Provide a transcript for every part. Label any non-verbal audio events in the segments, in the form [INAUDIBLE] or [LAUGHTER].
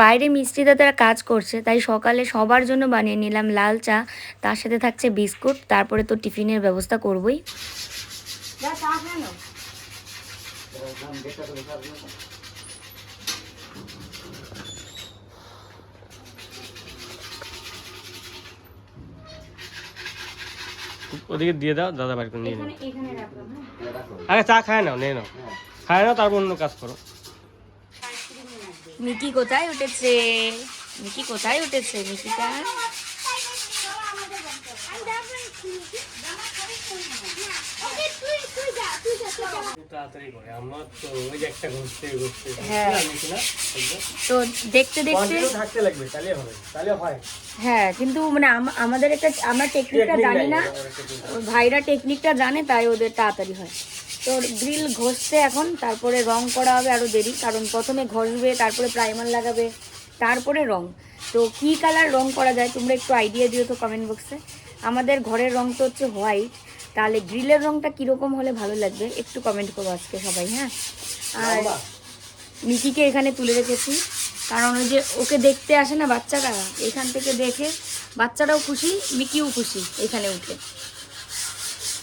বাইরে মিষ্টি দাদারা কাজ করছে তাই সকালে সবার জন্য বানিয়ে নিলাম লাল চা। তার সাথে থাকছে বিস্কুট তারপরে তো টিফিনের ব্যবস্থা করবই। ওদিকে দিয়ে দাও দাদা বাড়ি করে নিয়ে নাও। হ্যাঁ। আগে চা খায় নাও নিয়ে নাও। খায় নাও তারপর অন্য কাজ করো। মিকি কোথায় উঠেছে? মিকি কোথায় উঠেছে মিকিটা তো হ্যাঁ। তো দেখতে দেখতে হয়। কিন্তু মানে আমাদের একটা আমরা টেকনিকটা জানি না। ভাইরা টেকনিকটা জানে তাই ওদের তাড়াতাড়ি হয়। তো গ্রিল ঘষছে এখন তারপরে রং করা হবে আরও দেরি কারণ প্রথমে ঘষবে তারপরে প্রাইমার লাগাবে তারপরে রং। তো কী কালার রং করা যায় তোমরা একটু আইডিয়া দিও তো কমেন্ট বক্সে আমাদের ঘরের রং তো হচ্ছে হোয়াইট তাহলে গ্রিলের রংটা কীরকম হলে ভালো লাগবে? একটু কমেন্ট করো আজকে সবাই হ্যাঁ? আর মিকিকে এখানে তুলে রেখেছি কারণ ওই যে ওকে দেখতে আসে না বাচ্চারা এখান থেকে দেখে বাচ্চারাও খুশি মিকিও খুশি এখানে উঠে।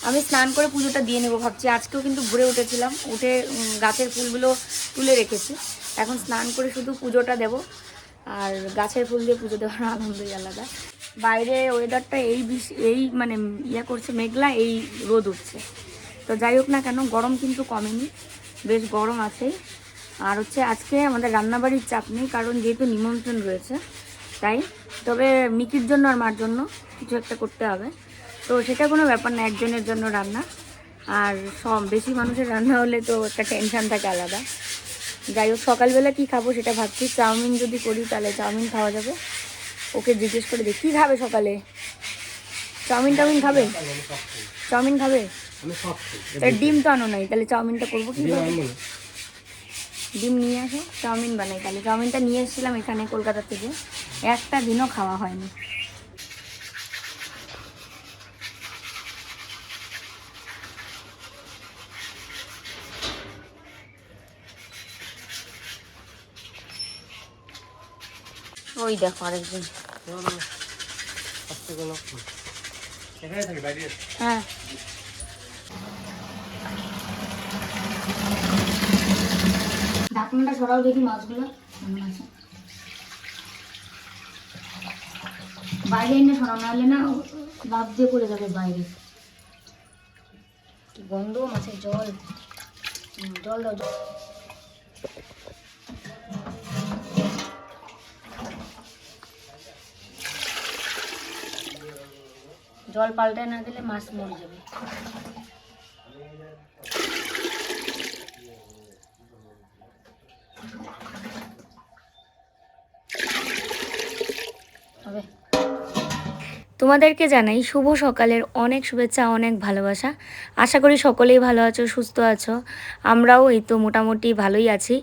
আমি স্নান করে পুজোটা দিয়ে নেব ভাবছি। আজকেও কিন্তু ঘুরে উঠেছিলাম। উঠে গাছের ফুলগুলো তুলে রেখেছি। এখন স্নান করে শুধু পুজোটা দেব। আর গাছের ফুল দিয়ে পুজো দেওয়ার আনন্দই আলাদা। বাইরে ওয়েদারটা এই এই মানে ইয়ে করছে, মেঘলা, এই রোদ উঠছে। তো যাই হোক না কেন, গরম কিন্তু কমেনি। বেশ গরম আছেই আর হচ্ছে আজকে আমাদের রান্নাবাড়ির চাপ নেই, কারণ যেহেতু নিমন্ত্রণ রয়েছে, তাই। তবে মিকির জন্য আর মার জন্য কিছু একটা করতে হবে। তো সেটা কোনো ব্যাপার না একজনের জন্য রান্না। আর সব বেশি মানুষের রান্না হলে তো একটা টেনশান থাকে আলাদা। যাই হোক সকালবেলা কী খাব সেটা ভাবছি। চাউমিন যদি করি তাহলে চাউমিন খাওয়া যাবে। ওকে জিজ্ঞেস করে দেখি। কী খাবে সকালে? চাউমিন টাউমিন খাবে? চাউমিন খাবে? আমি সব তা ডিম তো আনো নাই তাহলে চাউমিনটা করব কি ডিম নিয়ে আসো চাউমিন বানাই। তাহলে চাউমিনটা নিয়ে এসেছিলাম এখানে কলকাতা থেকে। একটা দিনও খাওয়া হয়নি। ওই দেখো আরেকজন। হ্যাঁ। ঢাকনাটা সরাও দেখি মাছগুলো। কেমন আছে বাইরে এনে সরাও নাহলে না লাভ দিয়ে পড়ে যাবে বাইরে। গন্ধ? মাছের জল। জল দাও জল পাল্টে না দিলে মাছ মরে যাবে। তোমাদেরকে জানাই শুভ সকালের অনেক শুভেচ্ছা, অনেক ভালোবাসা। আশা করি সকলেই ভালো আছো, সুস্থ আছো। আমরাও এই তো মোটামুটি ভালোই আছি।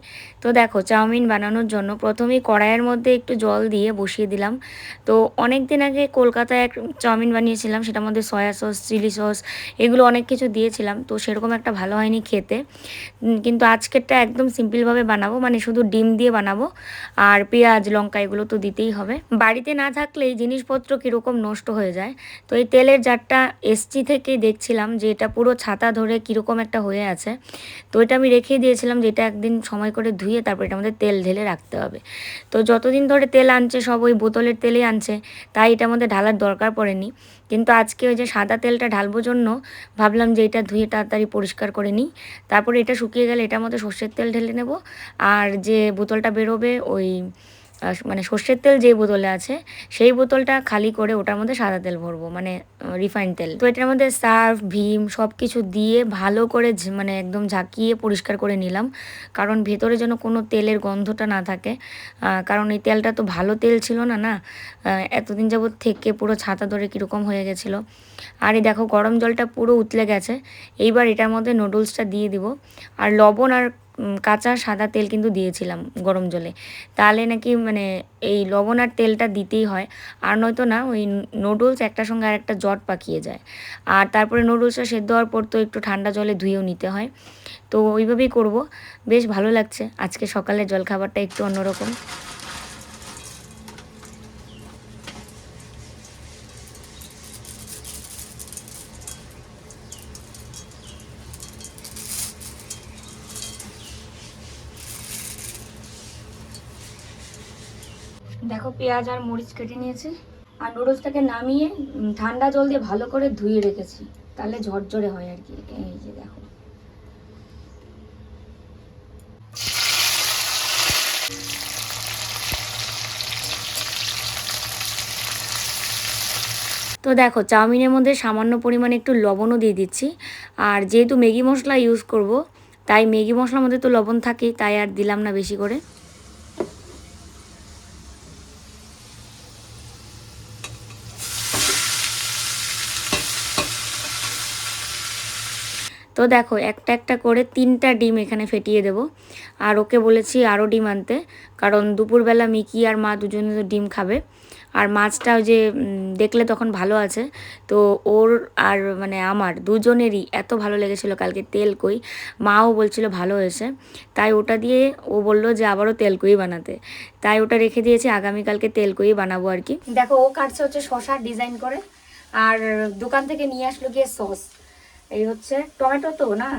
তো দেখো, চাউমিন বানানোর জন্য প্রথমেই কড়াইয়ের মধ্যে একটু জল দিয়ে বসিয়ে দিলাম। তো অনেক দিন আগে কলকাতায় এক চাউমিন বানিয়েছিলাম, সেটার মধ্যে সয়া সস, চিলি সস, এগুলো অনেক কিছু দিয়েছিলাম। তো সেরকম একটা ভালো হয়নি খেতে। কিন্তু আজকেরটা একদম সিম্পলভাবে বানাবো মানে শুধু ডিম দিয়ে বানাবো। আর পেঁয়াজ, লঙ্কা এগুলো তো দিতেই হবে। বাড়িতে না থাকলে এই জিনিসপত্র কীরকম নষ্ট হয়ে যায়। তো এই তেলের জারটা এসছি থেকেই দেখছিলাম যে এটা পুরো ছাতা ধরে কীরকম একটা হয়ে আছে। তো এটা আমি রেখে দিয়েছিলাম যে এটা একদিন সময় করে ধুয়ে তারপর এটা মধ্যে তেল ঢেলে রাখতে হবে। তো যতদিন ধরে তেল আনছে, সব ওই বোতলের তেলেই আনছে, তাই এটা মধ্যে ঢালার দরকার পড়েনি। কিন্তু আজকে ওই যে সাদা তেলটা ঢালবো জন্য ভাবলাম যে এটা ধুয়ে তাড়াতাড়ি পরিষ্কার করে নিই। তারপরে এটা শুকিয়ে গেলে এটার মধ্যে সর্ষের তেল ঢেলে নেব। আর যে বোতলটা বেরোবে ওই মানে সর্ষের তেল যে বোতলে আছে, সেই বোতলটা খালি করে ওটার মধ্যে সাদা তেল ভরবো মানে রিফাইন তেল। তো এটার মধ্যে সার্ফ, ভীম সব কিছু দিয়ে ভালো করে মানে একদম ঝাঁকিয়ে পরিষ্কার করে নিলাম, কারণ ভেতরে যেন কোনো তেলের গন্ধটা না থাকে। কারণ এই তেলটা তো ভালো তেল ছিল না না? এতদিন যাবৎ থেকে পুরো ছাতা ধরে কীরকম হয়ে গেছিল। আর এই দেখো, গরম জলটা পুরো উতলে গেছে। এইবার এটার মধ্যে নুডলসটা দিয়ে দিব। আর লবণ আর কাঁচা সাদা তেল কিন্তু দিয়েছিলাম গরম জলে। তাহলে নাকি মানে এই লবণ আর তেলটা দিতেই হয়। আর নয়তো না, ওই নুডলস একটা সঙ্গে আর একটা জট পাকিয়ে যায়। আর তারপরে নুডলসটা সেদ্ধ হওয়ার পর তো একটু ঠান্ডা জলে ধুয়েও নিতে হয়। তো ওইভাবেই করব। বেশ ভালো লাগছে। আজকে সকালের জলখাবারটা একটু অন্যরকম দেখো পেঁয়াজ আর মরিচ কেটে নিয়েছি। আর নুডলসটাকে নামিয়ে ঠান্ডা জল দিয়ে ভালো করে ধুয়ে রেখেছি। তাহলে ঝরঝরে হয় আর কি, এই যে দেখো। তো দেখো, চাউমিনের মধ্যে সামান্য পরিমাণে একটু লবণও দিয়ে দিচ্ছি। আর যেহেতু ম্যাগি মশলা ইউজ করব, তাই ম্যাগি মশলার মধ্যে তো লবণ থাকেই, তাই আর দিলাম না বেশি করে। তো দেখো, একটা একটা করে তিনটা ডিম এখানে ফেটিয়ে দেব। আর ওকে বলেছি আরও ডিম আনতে, কারণ দুপুরবেলা মিকি আর মা দুজনে তো ডিম খাবে। আর মাছটা যে দেখলে তখন ভালো আছে। তো ওর আর মানে আমার দুজনেরই এত ভালো লেগেছিল কালকে তেল কই। মাও বলছিল ভালো হয়েছে। তাই ওটা দিয়ে ও বলল যে আবারও তেল কই বানাতে। তাই ওটা রেখে দিয়েছি, আগামীকালকে তেল কই বানাবো আর কি। দেখো, ও কাটছে হচ্ছে শশার ডিজাইন করে। আর দোকান থেকে নিয়ে আসলো গিয়ে সস। এই হচ্ছে টমেটো তো না?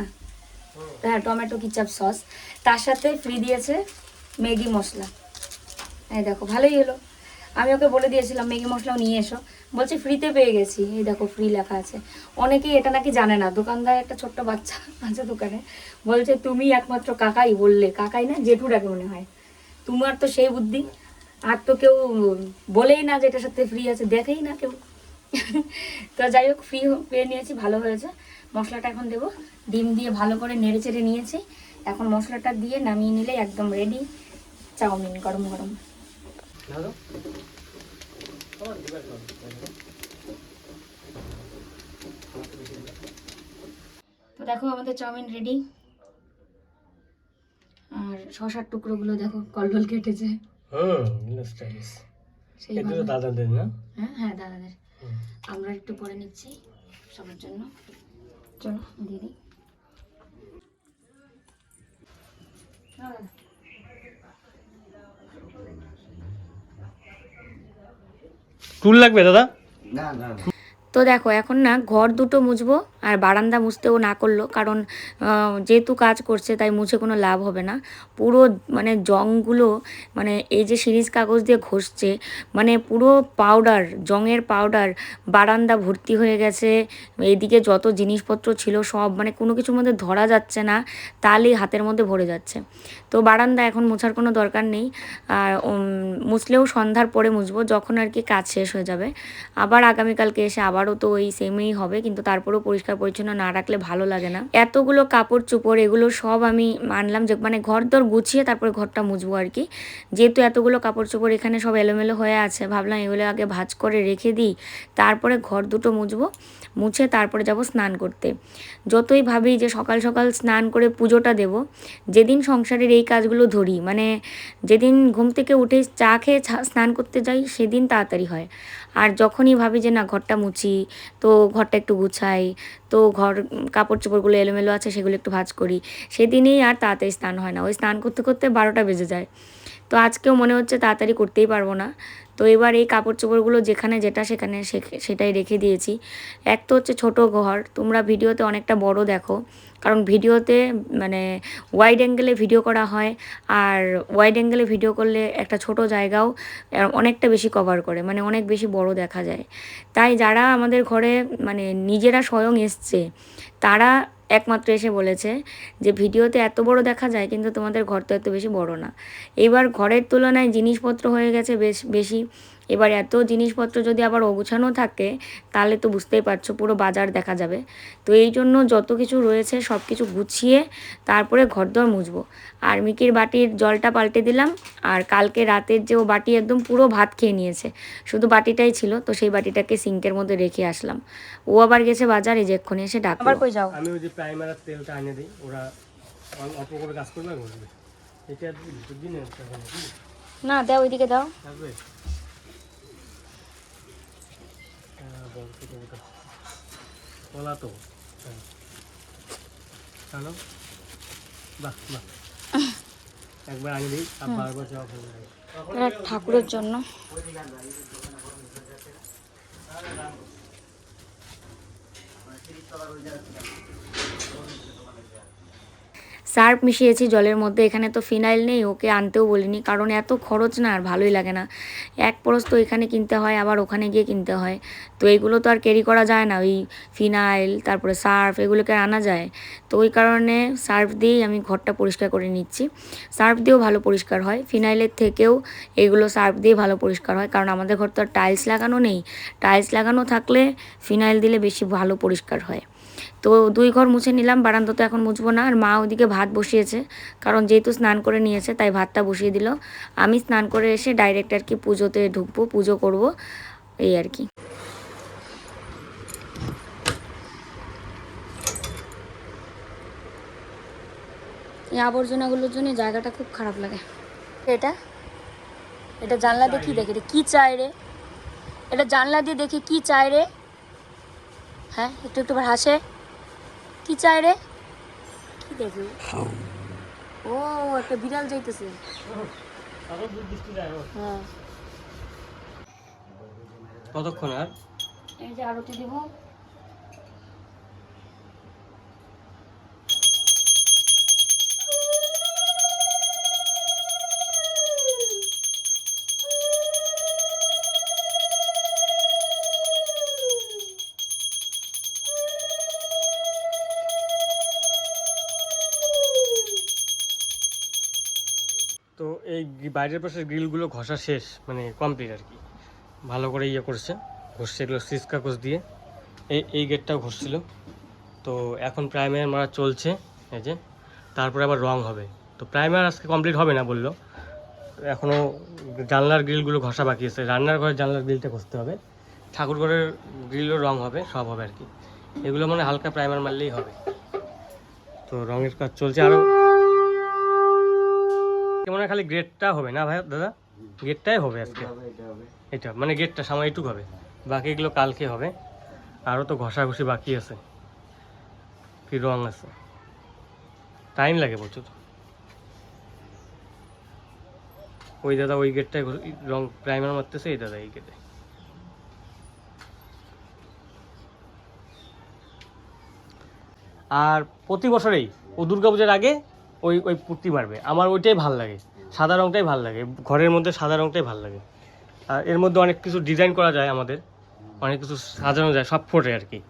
হ্যাঁ টমেটো কিচাপ সস তার সাথে ফ্রি দিয়েছে ম্যাগি মশলা। এই দেখো ভালোই হলো। আমি ওকে বলে দিয়েছিলাম ম্যাগি মশলাও নিয়ে এসো। বলছে ফ্রিতে পেয়ে গেছি। এই দেখো ফ্রি লেখা আছে। অনেকেই এটা নাকি জানে না। দোকানদার একটা ছোট্ট বাচ্চা [LAUGHS] আছে দোকানে। বলছে তুমি একমাত্র কাকাই বললে। কাকাই না জেঠু ডাকে মনে হয়। তোমার তো সেই বুদ্ধি। আর তো কেউ বলেই না যে এটার সাথে ফ্রি আছে দেখেই না কেউ। [LAUGHS] তো যাই হোক ফ্রি পেয়ে নিয়েছি ভালো হয়েছে। মশলাটা এখন দেবো। ডিম দিয়ে ভালো করে নেড়ে চেড়ে নিয়েছি। এখন মশলাটা দিয়ে নামিয়ে নিলে একদম রেডি চাউমিন গরম গরম। কর তো দেখো আমাদের চাউমিন রেডি আর শশার টুকরোগুলো দেখো কলডল কেটেছে। দাদাদের না? হ্যাঁ হ্যাঁ দাদাদের। আমরা একটু পরে নিচ্ছি সবার জন্য। চলো দিয়ে দিই লাগবে দাদা। না লাগবে দাদা তো দেখো, এখন না ঘর দুটো মুছবো আর বারান্দা মুছতেও না করল, কারণ যেহেতু কাজ করছে তাই মুছে কোনো লাভ হবে না। পুরো মানে জংগুলো মানে এই যে সিরিজ কাগজ দিয়ে ঘষছে মানে পুরো পাউডার জংয়ের পাউডার বারান্দা ভর্তি হয়ে গেছে। এইদিকে যত জিনিসপত্র ছিল সব মানে কোনো কিছুর মধ্যে ধরা যাচ্ছে না তাহলেই হাতের মধ্যে ভরে যাচ্ছে। তো বারান্দা এখন মোছার কোনো দরকার নেই, আর মুছলেও সন্ধ্যার পরে মুছবো, যখন আর কি কাজ শেষ হয়ে যাবে। আবার আগামীকালকে এসে আবারও তো ওই সেমই হবে, কিন্তু তারপরেও পরিষ্কার পরিচ্ছন্ন না রাখলে ভালো লাগে না। এতগুলো কাপড় চোপড়, এগুলো সব আমি মানলাম যে মানে ঘর দর গুছিয়ে তারপরে ঘরটা মুছবো আর কি। যেহেতু এতগুলো কাপড় চোপড় এখানে সব এলোমেলো হয়ে আছে, ভাবলাম এগুলো আগে ভাঁজ করে রেখে দিই, তারপরে ঘর দুটো মুছবো, মুছে তারপরে যাব স্নান করতে। যতই ভাবি যে সকাল সকাল স্নান করে পুজোটা দেব, যেদিন সংসারের এই কাজগুলো ধরি মানে যেদিন ঘুম থেকে উঠে চা খেয়ে স্নান করতে যাই, সেদিন তাড়াতাড়ি হয়। আর যখনই ভাবি যে না, ঘরটা মুছি তো ঘরটা একটু গুছাই, তো ঘর কাপড় চোপড়গুলো এলোমেলো আছে সেগুলো একটু ভাজ করি। সেদিনেই আর তাড়াতাড়ি স্নান হয় না, ওই স্নান করতে করতে বারোটা বেজে যায়। তো আজকেও মনে হচ্ছে তাড়াতাড়ি করতেই পারব না। তো এবার এই কাপড় চোপড়গুলো যেখানে যেটা সেখানে সেটাই রেখে দিয়েছি। এক তো হচ্ছে ছোট ঘর, তোমরা ভিডিওতে অনেকটা বড় দেখো। কারণ ভিডিওতে মানে ওয়াইড অ্যাঙ্গেলে ভিডিও করা হয়, আর ওয়াইড অ্যাঙ্গেলে ভিডিও করলে একটা ছোট জায়গাও অনেকটা বেশি কভার করে মানে অনেক বেশি বড় দেখা যায়। তাই যারা আমাদের ঘরে মানে নিজেরা স্বয়ং এসছে, তারা একমাত্র এসে বলেছে যে ভিডিওতে এত বড় দেখা যায় কিন্তু তোমাদের ঘর তো এত বেশি বড় না। এবার ঘরের তুলনায় জিনিসপত্র হয়ে গেছে বেশ বেশি। এবার এত জিনিসপত্র যদি আবার অগুছানো থাকে তাহলে তো বুঝতেই পারছ পুরো বাজার দেখা যাবে। তো এই জন্য যত কিছু রয়েছে সব কিছু গুছিয়ে তারপরে ঘরদর মুছবো। আর মিকির বাটির জলটা পাল্টে দিলাম আর কালকে রাতের যে ও বাটি একদম পুরো ভাত খেয়ে নিয়েছে শুধু বাটিটাই ছিল তো সেই বাটিটাকে সিঙ্কের মধ্যে রেখে আসলাম। ও আবার গেছে বাজারে যে এক্ষুনি এসে ডাক আবার কই যাও? আমি ওই যে প্রাইমার আর তেলটা এনে দিই। ওরা অল্প করে কাজ করবে করবে এটা দুদিন না দাও ওইদিকে দাও। থাকবে? হ্যাঁ। কলা তো। হ্যাঁ। হ্যালো বাহ বাহ। একবার আনি দিই আর বারবার যাওয়া ঠাকুরের জন্য। সার্ফ মিশিয়েছি জলের মধ্যে, এখানে তো ফিনাইল নেই, ওকে আনতেও বলিনি, কারণ এত খরচ না, আর ভালোই লাগে না। এক পরশ তো এখানে কিনতে হয়, আবার ওখানে গিয়ে কিনতে হয়। তো এগুলো তো আর ক্যারি করা যায় না, ওই ফিনাইল, তারপরে সার্ফ, এগুলোকে আনা যায়। তো ওই কারণে সার্ফ দিয়েই আমি ঘরটা পরিষ্কার করে নিচ্ছি। সার্ফ দিয়েও ভালো পরিষ্কার হয়, ফিনাইলের থেকেও এগুলো সার্ফ দিয়ে ভালো পরিষ্কার হয়, কারণ আমাদের ঘর তো আর টাইলস লাগানো নেই। টাইলস লাগানো থাকলে ফিনাইল দিলে বেশি ভালো পরিষ্কার হয়। তো দুই ঘর মুছে নিলাম, বারান্দা তো এখন মুছবো না। আর মা ওদিকে ভাত বসিয়েছে, কারণ যেহেতু স্নান করে নিয়েছে, তাই ভাতটা বসিয়ে দিল। আমি স্নান করে এসে ডাইরেক্ট আর কি পুজোতে ঢুকবো, পুজো করব, এই আর কি। এই আবর্জনাগুলোর জন্য জায়গাটা খুব খারাপ লাগে। এটা? এটা জানলা দিয়ে কি দেখে এটা কি চাই রে? এটা জানলা দিয়ে দেখি কি চাই রে? হ্যাঁ একটু একটু হাসে। কি চাই রে? কি দেখি ও একটা বিড়াল যাইতেছে। হ্যাঁ। কতক্ষণ আর? এই যে আরতি দিব। বাইরের পাশে গ্রিলগুলো ঘষা শেষ মানে কমপ্লিট আর কি। ভালো করে ইয়ে করছে, ঘষছে এগুলো সিস কাগজ দিয়ে। এই এই গেটটাও ঘষছিল। তো এখন প্রাইমার মারা চলছে, এই যে। তারপরে আবার রং হবে। তো প্রাইমার আজকে কমপ্লিট হবে না বলল। এখনও জানলার গ্রিলগুলো ঘষা বাকি আছে। রান্নার ঘরের জানলার গ্রিলটা ঘষতে হবে। ঠাকুর ঘরের গ্রিলও রং হবে, সব হবে আর কি। এগুলো মানে হালকা প্রাইমার মারলেই হবে। তো রঙের কাজ চলছে। আরও মনে খালি হবে না ভাই দাদা? গেটটাই হবে আজকে। এটা মানে সামনে হবে। বাকি এগুলো কালকে হবে। আরও তো ঘষাঘষি বাকি আছে। কি রং আছে? টাইম লাগে প্রচুর। ওই দাদা ওই গেটটায় রং প্রাইমার মারতেছে এই দাদা এই গেটে আর প্রতি বছরেই ও দুর্গাপূজার আগে ওই ওই পুট্টি মারবে। আমার ওইটাই ভালো লাগে। সাদা রংটাই ভালো লাগে। ঘরের মধ্যে সাদা রংটাই ভালো লাগে। আর এর মধ্যে অনেক কিছু ডিজাইন করা যায় আমাদের। অনেক কিছু সাজানো যায় সব ফোটে আর কি।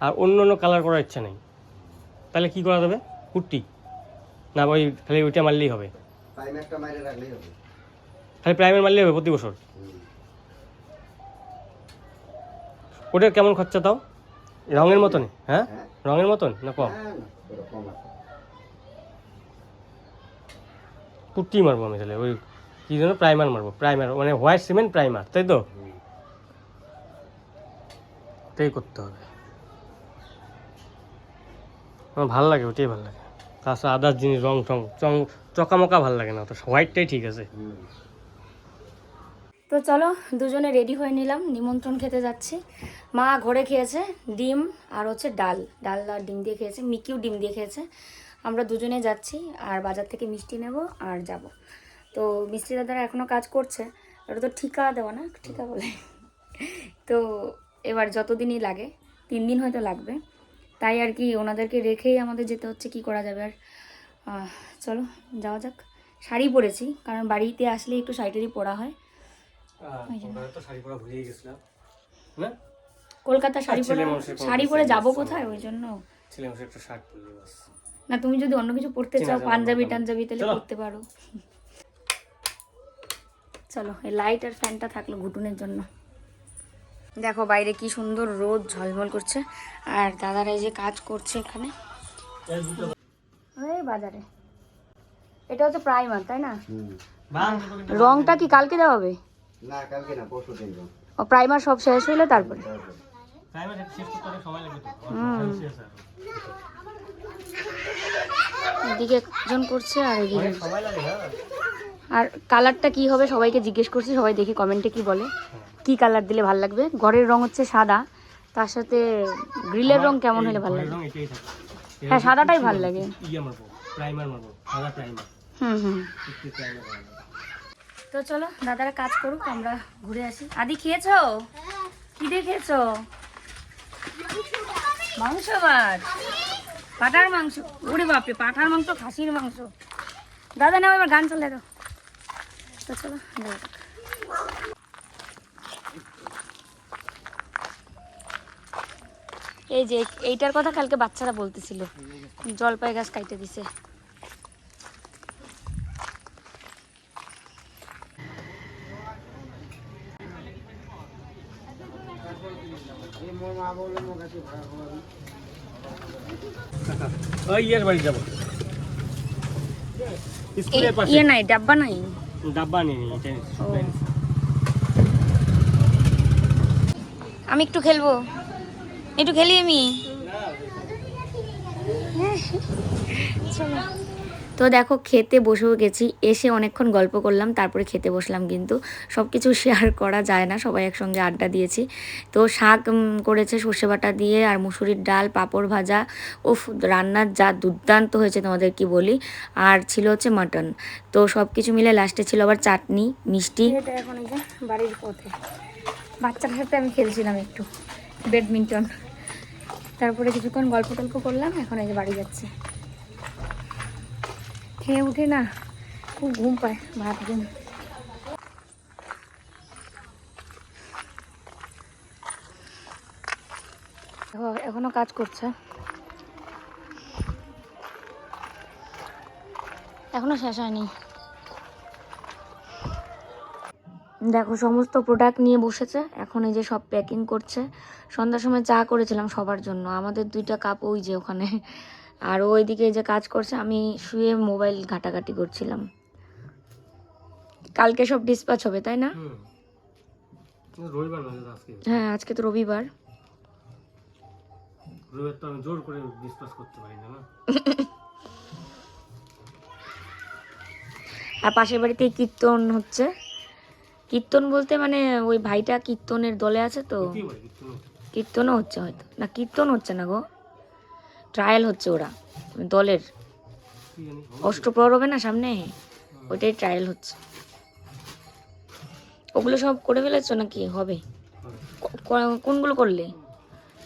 আর অন্য অন্য কালার করার ইচ্ছা নেই। তাহলে কি করা যাবে? কুর্তি? না ওই খালি ওইটা মারলেই হবে। খালি প্রাইমার মারলেই হবে প্রতি বছর? ওটার কেমন খরচা তাও? রঙের মতনই হ্যাঁ? হ্যাঁ। রঙের মতন না কম? পুট্টি মারবো আমি তাহলে, ওই কি যেন প্রাইমার মারবো প্রাইমার মানে হোয়াইট সিমেন্ট প্রাইমার তাই তো। ওটাই করতে হবে। আমার ভালো লাগে, ওটাই ভালো লাগে। তাছাড়া আদার জিনিস, রং টং, চং, চকামকা ভালো লাগে না, তো হোয়াইটটাই ঠিক আছে। তো চলো, দুজনে রেডি হয়ে নিলাম, নিমন্ত্রণ খেতে যাচ্ছি। মা ঘরে খেয়েছে ডিম আর হচ্ছে ডাল ডাল আর ডিম দিয়ে খেয়েছে, মিকিও ডিম দিয়ে খেয়েছে। আমরা দুজনে যাচ্ছি আর বাজার থেকে মিষ্টি নেব আর যাব। তো মিষ্টি দাদারা এখনও কাজ করছে। ওটা তো ঠিকা দেওয়া না ঠিকা বলে। তো এবার যতদিনই লাগে তিন দিন হয়তো লাগবে। তাই আর কি ওনাদেরকে রেখেই আমাদের যেতে হচ্ছে কি করা যাবে আর চলো যাওয়া যাক। শাড়ি পরেছি কারণ বাড়িতে আসলে একটু শাড়িটারই পরা হয়। কলকাতা শাড়ি পরে শাড়ি পরে যাব কোথায়? ওই জন্য। ছেলে একটা শার্ট পরলে বাস। না তুমি যদি অন্য কিছু পড়তে চাও পাঞ্জাবি টাঞ্জাবি তাহলে। পড়তে পারো। চলো এই লাইট আর ফ্যানটা থাকল ঘুটুনের জন্য। দেখো বাইরে কি সুন্দর রোদ ঝলমল করছে। আর দাদারা এই যে কাজ করছে এখানে। ওই বাজারে। এটা হচ্ছে প্রাইমার তাই না। রংটা কি কালকে দেওয়া হবে? না কালকে না পরশু দিন ও প্রাইমার সব শেষ হলে তারপরে। এদিকে একজন করছে আর এদিকে হ্যাঁ। আর কালারটা কি হবে সবাইকে জিজ্ঞেস করছি সবাই দেখি কমেন্টে কি বলে। কি কালার দিলে ভালো লাগবে? ঘরের রং হচ্ছে সাদা তার সাথে গ্রিলের রং কেমন হলে ভালো লাগে? হ্যাঁ সাদাটাই ভালো লাগে। ইয়ে হুম হুম। তো চলো দাদারা কাজ করুক আমরা ঘুরে আসি। আদি খেয়েছো? কি দিয়ে খেয়েছো? মাংস মাছ পাঠার মাংস। ওরে বাপরে, পাঠার মাংস, খাসির মাংস। দাদা না এবার গান চলে তো চলো এই যে, এইটার কথা কালকে বাচ্চারা বলতেছিল। জলপাই গাছ কাইটে দিছে। [LAUGHS] ওই ইয়ার বাড়ি যাব। স্কুলের পাশে। ইয়ে নাই ডাব্বা নাই? ডাব্বা নিই। আমি একটু খেলব। একটু খেলি আমি? [LAUGHS] তো দেখো, খেতে বসেও গেছি। এসে অনেকক্ষণ গল্প করলাম, তারপরে খেতে বসলাম কিন্তু। সব কিছু শেয়ার করা যায় না, সবাই একসঙ্গে আড্ডা দিয়েছি। তো শাক করেছে সর্ষে বাটা দিয়ে আর মুসুরির ডাল, পাঁপড় ভাজা। উফ, রান্নার যা দুর্দান্ত হয়েছে তোমাদের কি বলি। আর ছিল হচ্ছে মাটন তো সব কিছু মিলে লাস্টে ছিল আবার চাটনি, মিষ্টি। এখন বাড়ির পথে। বাচ্চার সাথে আমি খেলছিলাম একটু ব্যাডমিন্টন তারপরে কিছুক্ষণ গল্প টল্প করলাম, এখন এই যে বাড়ি যাচ্ছে। খেয়ে উঠে না খুব ঘুম পায় ভাত ঘুম। এখনও কাজ করছে। এখনও শেষ হয়নি। দেখো, সমস্ত প্রোডাক্ট নিয়ে বসেছে। এখন এই যে সব প্যাকিং করছে। সন্ধ্যার সময় চা করেছিলাম সবার জন্য। আমাদের দুইটা কাপ ওই যে ওখানে। আর ওইদিকে যে কাজ করছে আমি শুয়ে মোবাইল ঘাটাঘাটি করছিলাম। কালকে সব ডিসপ্যাচ হবে তাই না? হ্যাঁ আজকে তো রবিবার। রবিবার তো আমি জোর করে ডিসকাস করতে পারি না না? আর পাশের বাড়িতে কীর্তন হচ্ছে। কীর্তন বলতে মানে ওই ভাইটা কীর্তনের দলে আছে তো। কীর্তনও হচ্ছে হয়তো। না কীর্তন হচ্ছে না গো। ট্রায়াল হচ্ছে ওরা দলের। কি অষ্টপ্রহর হবে না সামনে? ওইটাই ট্রায়াল হচ্ছে। ওগুলো সব করে ফেলেছো নাকি? হবে। কোনগুলো করলে?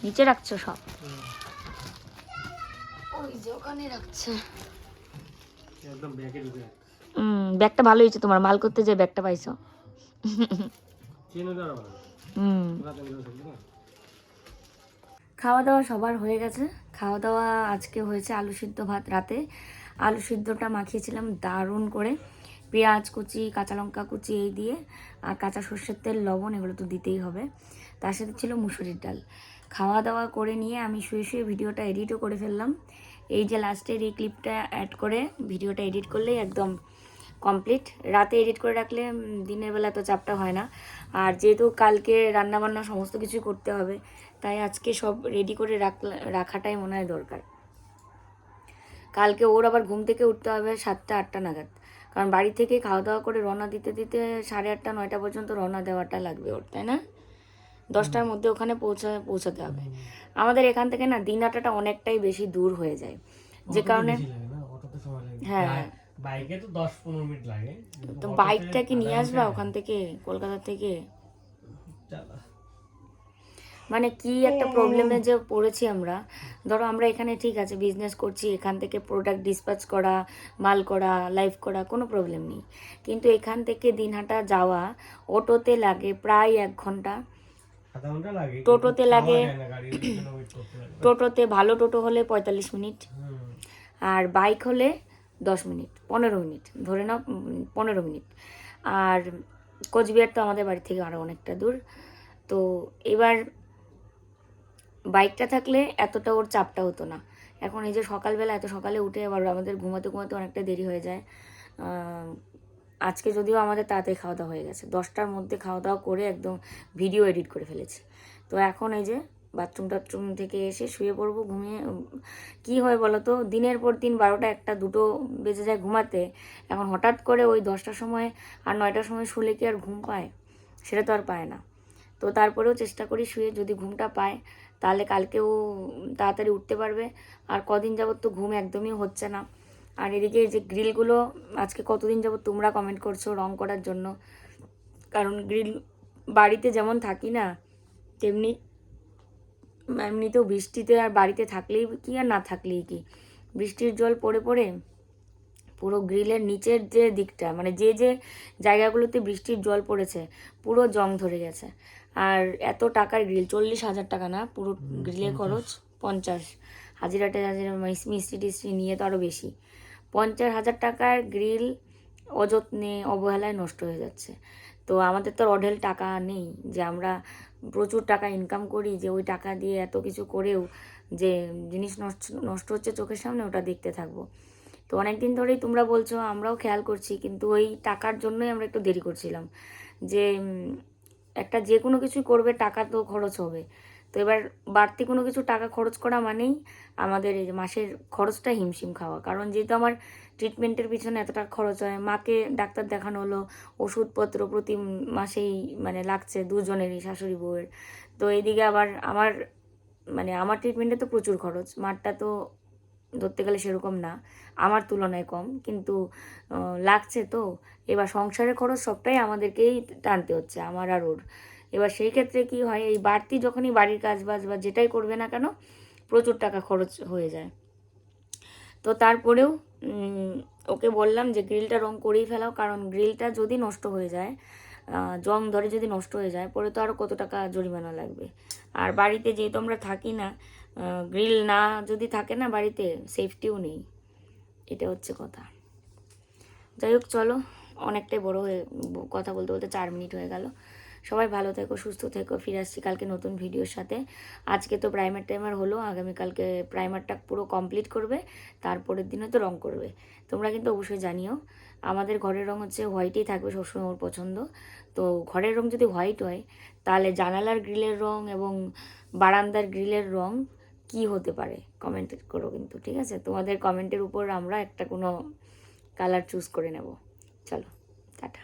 নিচে রাখছো সব? হুম। ওই যে ওখানে রাখছে। একদম ব্যাগে ঢুকে হুম ব্যাগটা ভালো হয়েছে তোমার মাল করতে যে ব্যাগটা পাইছো। হুম। খাওয়া দাওয়া সবার হয়ে গেছে। খাওয়া দাওয়া আজকে হয়েছে আলু সিদ্ধ ভাত রাতে। আলু সিদ্ধটা মাখিয়েছিলাম দারুণ করে। পেঁয়াজ কুচি, কাঁচা লঙ্কা কুচি এই দিয়ে আর কাঁচা সর্ষের তেল, লবণ এগুলো তো দিতেই হবে। তার সাথে ছিল মুসুরির ডাল। খাওয়া দাওয়া করে নিয়ে আমি শুয়ে শুয়ে ভিডিওটা এডিটও করে ফেললাম। এই যে লাস্টের এই ক্লিপটা অ্যাড করে ভিডিওটা এডিট করলেই একদম কমপ্লিট রাতে এডিট করে রাখলে দিনের বেলা তো চাপটা হয় না। আর যেহেতু কালকে রান্নাবান্না সমস্ত কিছু করতে হবে তাই আজকে সব রেডি করে রাখাটাই মনে হয় দরকার। কালকে ওর আবার ঘুম থেকে উঠতে হবে সাতটা আটটা নাগাদ। কারণ বাড়ি থেকে খাওয়া দাওয়া করে রওনা দিতে দিতে সাড়ে আটটা নয়টা পর্যন্ত রওনা দেওয়াটা লাগবে ওর তাই না? দশটার মধ্যে ওখানে পৌঁছা পৌঁছাতে হবে। আমাদের এখান থেকে না দিন দিনাটাটা অনেকটাই বেশি দূর হয়ে যায়। যে কারণে। হ্যাঁ। বাইকে তো দশ পনেরো মিনিট লাগে। তো বাইকটা কি নিয়ে আসবা ওখান থেকে কলকাতা থেকে। মানে কি একটা প্রবলেমে যে পড়েছি আমরা। ধরো আমরা এখানে ঠিক আছে বিজনেস করছি এখান থেকে প্রোডাক্ট ডিসপ্যাচ করা মাল করা লাইভ করা কোনো প্রবলেম নেই। কিন্তু এখান থেকে দিনহাটা যাওয়া অটোতে লাগে প্রায় এক ঘণ্টা। টোটোতে লাগে। টোটোতে ভালো টোটো হলে পঁয়তাল্লিশ মিনিট। আর বাইক হলে দশ মিনিট পনেরো মিনিট ধরে নাও পনেরো মিনিট। আর কোচবিহার তো আমাদের বাড়ি থেকে আরও অনেকটা দূর। তো এবার বাইকটা থাকলে এতটা ওর চাপটা হতো না। এখন এই যে সকালবেলা, এত সকালে উঠে আবার আমাদের ঘুমাতে ঘুমাতে অনেকটা দেরি হয়ে যায়। আজকে যদিও আমাদের তাড়াতাড়ি খাওয়া দাওয়া হয়ে গেছে। দশটার মধ্যে খাওয়া দাওয়া করে একদম ভিডিও এডিট করে ফেলেছি। তো এখন এই যে বাথরুম টাথরুম থেকে এসে শুয়ে পড়ব, ঘুমিয়ে কি হয় বলো তো দিনের পর দিন বারোটা একটা দুটো বেজে যায় ঘুমাতে। এখন হঠাৎ করে ওই দশটার সময় আর নয়টার সময় শুলে কি আর ঘুম পায়? সেটা তো আর পায় না। তো তারপরেও চেষ্টা করি শুয়ে, যদি ঘুমটা পায় তাহলে কালকেও তাড়াতাড়ি উঠতে পারবে। আর কদিন যাবত তো ঘুম একদমই হচ্ছে না। আর এদিকে যে গ্রিলগুলো, আজকে কতদিন যাবত তোমরা কমেন্ট করছ রং করার জন্য? কারণ গ্রিল বাড়িতে যেমন থাকি না, তেমনি এমনিতেও বৃষ্টিতে আর বাড়িতে থাকলেই কি আর না থাকলেই কি? বৃষ্টির জল পড়ে পড়ে পুরো গ্রিলের নিচের যে দিকটা মানে যে যে জায়গাগুলোতে বৃষ্টির জল পড়েছে, পুরো জং ধরে গেছে। আর এত টাকার গ্রিল চল্লিশ হাজার টাকা না? পুরো গ্রিলের খরচ পঞ্চাশ। হাজিরাটে হাজিরা মিস্ত্রি টিস্ত্রি নিয়ে তো আরও বেশি। পঞ্চাশ হাজার টাকার গ্রিল অযত্নে অবহেলায় নষ্ট হয়ে যাচ্ছে। তো আমাদের তো অঢেল টাকা নেই যে আমরা প্রচুর টাকা ইনকাম করি যে ওই টাকা দিয়ে এত কিছু করেও যে জিনিস নষ্ট নষ্ট হচ্ছে চোখের সামনে ওটা দেখতে থাকব। তো অনেক দিন ধরেই তোমরা বলছো আমরাও খেয়াল করছি কিন্তু ওই টাকার জন্যই আমরা একটু দেরি করছিলাম। যে একটা যে কোনো কিছুই করবে, টাকা তো খরচ হবে। তো এবার বাড়তি কোনো কিছু টাকা খরচ করা মানেই আমাদের এই মাসের খরচটা হিমশিম খাওয়া। কারণ যেহেতু আমার ট্রিটমেন্টের পিছনে এত টাকা খরচ হয়, মাকে ডাক্তার দেখানো হলো, ওষুধপত্র প্রতি মাসেই মানে লাগছে দুজনেরই, শাশুড়ি বউয়ের। তো এইদিকে আবার আমার মানে আমার ট্রিটমেন্টে তো প্রচুর খরচ, মারটা তো ধরতে গেলে সেরকম না। আমার তুলনায় কম। কিন্তু লাগছে তো। এবার সংসারের খরচ সবটাই আমাদেরকেই টানতে হচ্ছে, আমার আর ওর। এবার সেই ক্ষেত্রে কি হয়, এই বাড়তি যখনই বাড়ির কাজ বাজ বা যেটাই করবে না কেন, প্রচুর টাকা খরচ হয়ে যায়। তো তারপরেও ওকে বললাম যে, গ্রিলটা রং করেই ফেলাও। কারণ গ্রিলটা যদি নষ্ট হয়ে যায় জং ধরে যদি নষ্ট হয়ে যায়, পরে তো আরও কত টাকা জরিমানা লাগবে। আর বাড়িতে যেহেতু আমরা থাকি না গ্রিল না যদি থাকে না বাড়িতে সেফটিও নেই। এটা হচ্ছে কথা। যাই হোক, চলো, অনেকটাই বড় হয়ে, কথা বলতে বলতে চার মিনিট হয়ে গেল। সবাই ভালো থেকো, সুস্থ থেকো, ফিরে আসছি কালকে নতুন ভিডিওর সাথে। আজকে তো প্রাইমার টাইমার হলো, আগামীকালকে প্রাইমারটা পুরো কমপ্লিট করবে, তারপরের দিনে তো রং করবে। তোমরা কিন্তু অবশ্যই জানিও। আমাদের ঘরের রং হচ্ছে হোয়াইটই থাকবে সবসময় ওর পছন্দ। তো ঘরের রং যদি হোয়াইট হয়, তাহলে জানালার গ্রিলের রং এবং বারান্দার গ্রিলের রং কি হতে পারে? কমেন্ট করো কিন্তু, ঠিক আছে? তোমাদের কমেন্টের উপর আমরা একটা কোনো কালার চুজ করে নেব। চলো, টাটা।